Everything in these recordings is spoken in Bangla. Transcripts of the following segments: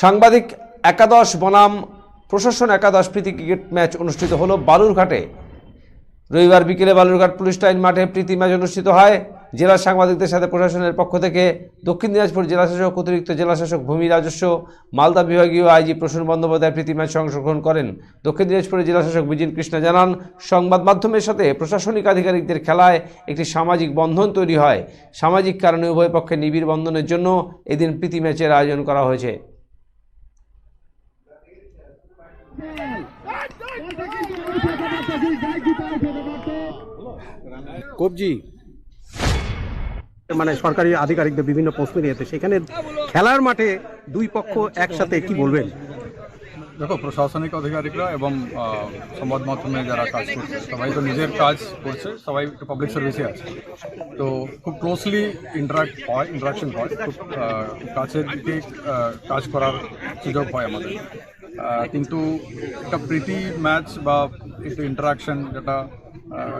সাংবাদিক একাদশ বনাম, প্রশাসন একাদশ প্রীতি ক্রিকেট ম্যাচ অনুষ্ঠিত হলো বালুরঘাটে। রবিবার বিকেলে বালুরঘাট পুলিশ লাইন মাঠে প্রীতি ম্যাচ অনুষ্ঠিত হয়। জেলার সাংবাদিকদের সাথে প্রশাসনের পক্ষ থেকে দক্ষিণ দিনাজপুর জেলাশাসক অতিরিক্ত জেলাশাসক ভূমি রাজস্ব, মালদা বিভাগীয় আইজি প্রসূন বন্দ্যোপাধ্যায় প্রীতি ম্যাচে অংশগ্রহণ করেন। দক্ষিণ দিনাজপুরের জেলাশাসক বিজিন কৃষ্ণ জানান, সংবাদ মাধ্যমের সাথে প্রশাসনিক আধিকারিকদের খেলায় একটি সামাজিক বন্ধন তৈরি হয়। সামাজিক কারণে উভয় পক্ষে নিবিড় বন্ধনের জন্য এদিন প্রীতি ম্যাচের আয়োজন করা হয়েছে। কবজি। মানে সরকারি আধিকারিকদের বিভিন্ন পোস্ট মিলিয়েতে সেখানে খেলার মাঠে দুই পক্ষ একসাথে কি বলবেন? দেখো, প্রশাসনিক আধিকারিকরা এবং সংবাদ মাধ্যমে যারা কাজ করছে, সবাই তো নিজের কাজ করছে, সবাই পাবলিক সার্ভিসে আছে। তো খুব ক্লোজলি ইন্টারাক্ট হয় ইন্টারাকশন হয়। খুব কাছের দিকে কাজ করার সুযোগ হয় আমাদের। কিন্তু একটা প্রীতি ম্যাচ বা একটু ইন্টারাকশন যেটা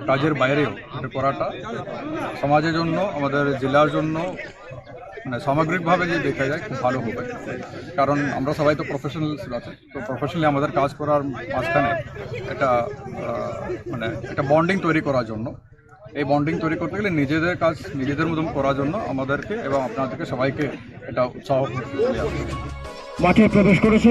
কাজের বাইরেও এটা করাটা সমাজের জন্য আমাদের জেলার জন্য মানে সামগ্রিকভাবে যদি দেখা যায় খুব ভালো হবে। কারণ আমরা সবাই তো প্রফেশনালস আছে তো প্রফেশনালি আমাদের কাজ করার মাঝখানে আহ, মানে একটা বন্ডিং তৈরি করার জন্য এই বন্ডিং তৈরি করতে গেলে নিজেদের কাজ নিজেদের মতন করার জন্য আমাদেরকে এবং আপনাদেরকে সবাইকে এটা উৎসাহ মাঠে প্রবেশ করেছে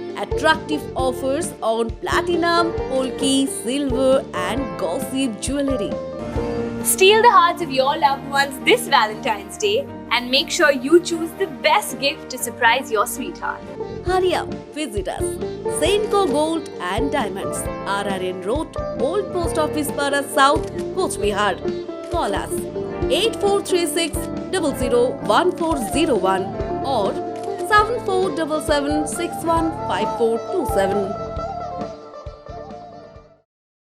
Attractive offers on platinum, polki, silver and gossip jewelry. Steal the hearts of your loved ones this Valentine's Day and make sure you choose the best gift to surprise your sweetheart. Hurry up, visit us. Senko Gold and Diamonds, RRN Road, Old Post Office Para South, Coach Bihar. Call us 8436 001401 or one 1477615427.